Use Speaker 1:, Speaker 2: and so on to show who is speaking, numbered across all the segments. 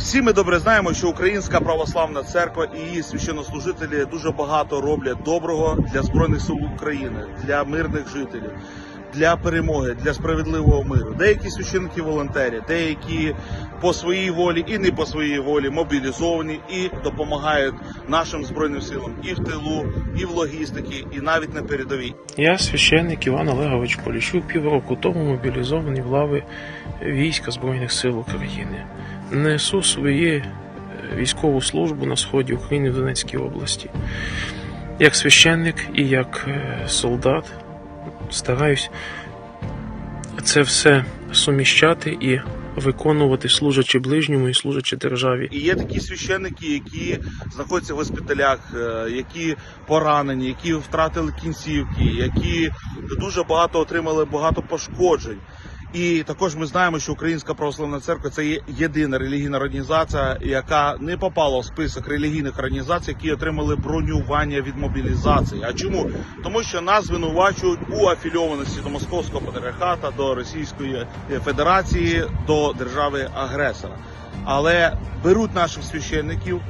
Speaker 1: Всі ми добре знаємо, що Українська православна церква і її священнослужителі дуже багато роблять доброго для збройних сил України, для мирних жителів, для перемоги, для справедливого миру. Деякі священники волонтери, деякі по своїй волі і не по своїй волі мобілізовані і допомагають нашим збройним силам і в тилу, і в логістиці, і навіть на передовій.
Speaker 2: Я священник Іван Олегович Поліщук, півроку тому мобілізований в лави війська Збройних сил України. Несу свої е, військову службу на сході України в Донецькій області. Як священник і як е, солдат стараюсь це все суміщати і виконувати, служачи ближньому і служачи державі.
Speaker 1: І є такі священники, які знаходяться в госпіталях, е, які поранені, які втратили кінцівки, які дуже багато отримали багато пошкоджень. І також ми знаємо, що Українська православна церква це є єдина релігійна організація, яка не попала в список релігійних організацій, які отримали бронювання від мобілізації. А чому? Тому що нас звинувачують у афільованості до московського патріархата, до Російської Федерації, до держави агресора. Але беруть наших священників,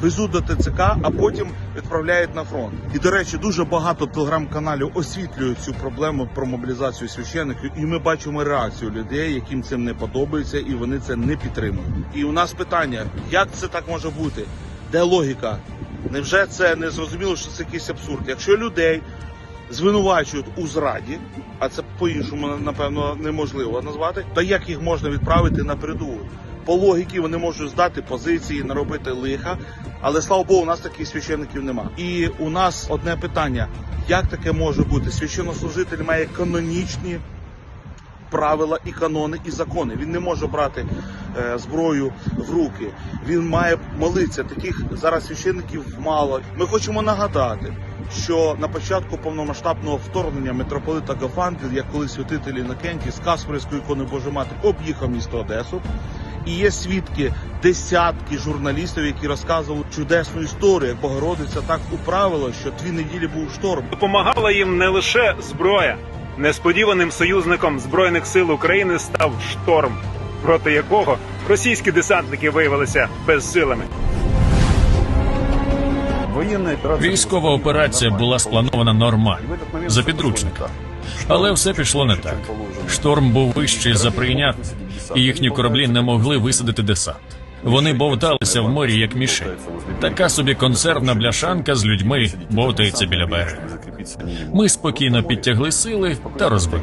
Speaker 1: везуть до ТЦК, а потім відправляють на фронт. І до речі, дуже багато телеграм-каналів освітлюють цю проблему про мобілізацію священиків, і ми бачимо реакцію людей, яким цим не подобається, і вони це не підтримують. І у нас питання: як це так може бути? Де логіка? Невже це не зрозуміло, що це якийсь абсурд? Якщо людей звинувачують у зраді, а це по-іншому напевно неможливо назвати, то як їх можна відправити на передову? По логіки вони можуть здати позиції, наробити лиха, але слава Богу, у нас таких священників нема. І у нас одне питання: як таке може бути? Священнослужитель має канонічні правила і канони, і закони. Він не може брати е, зброю в руки. Він має молитися. Таких зараз священників мало. Ми хочемо нагадати. Що на початку повномасштабного вторгнення митрополита Гафангел, як коли святитель Інокентій з Каспорівської ікони Божої Матері об'їхав місто Одесу, і є свідки десятки журналістів, які розказували чудесну історію, як Богородиця так управила, що дві неділі був шторм.
Speaker 3: Допомагала їм не лише зброя. Несподіваним союзником збройних сил України став шторм, проти якого російські десантники виявилися безсилими.
Speaker 4: Військова операція була спланована нормально за підручника. Але все пішло не так. Шторм був вищий за прийнят, і їхні кораблі не могли висадити десант. Вони бовталися в морі як мішень. Така собі консервна бляшанка з людьми бовтається біля берега. Ми спокійно підтягли сили та розбили.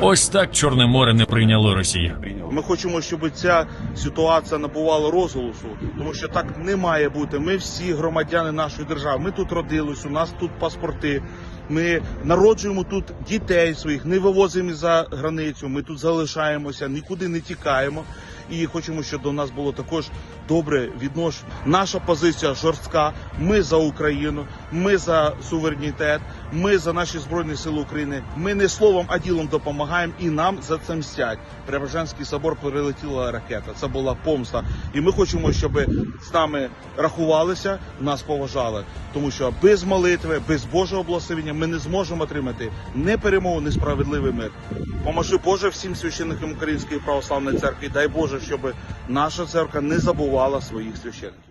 Speaker 4: Ось так Чорне море не прийняло росіян.
Speaker 1: Ми хочемо, щоб ця ситуація набувала розголосу, тому що так не має бути. Ми всі громадяни нашої держави. Ми тут родились, у нас тут паспорти. Ми народжуємо тут дітей своїх, не вивозимо за границю. Ми тут залишаємося, нікуди не тікаємо. І хочемо, щоб до нас було також добре відношення. Наша позиція жорстка. Ми за Україну, ми за суверенітет, ми за наші збройні сили України. Ми не словом, а ділом допомагаємо, і нам за це мстять. Преображенський собор прилетіла ракета. Це була помста. І ми хочемо, щоб з нами рахувалися, нас поважали, тому що без молитви, без Божого благословення ми не зможемо отримати не перемогу, не справедливий мир. Поможи Боже всім священникам Української православної церкви. Дай Боже, щоб наша церква не забувала своїх священників.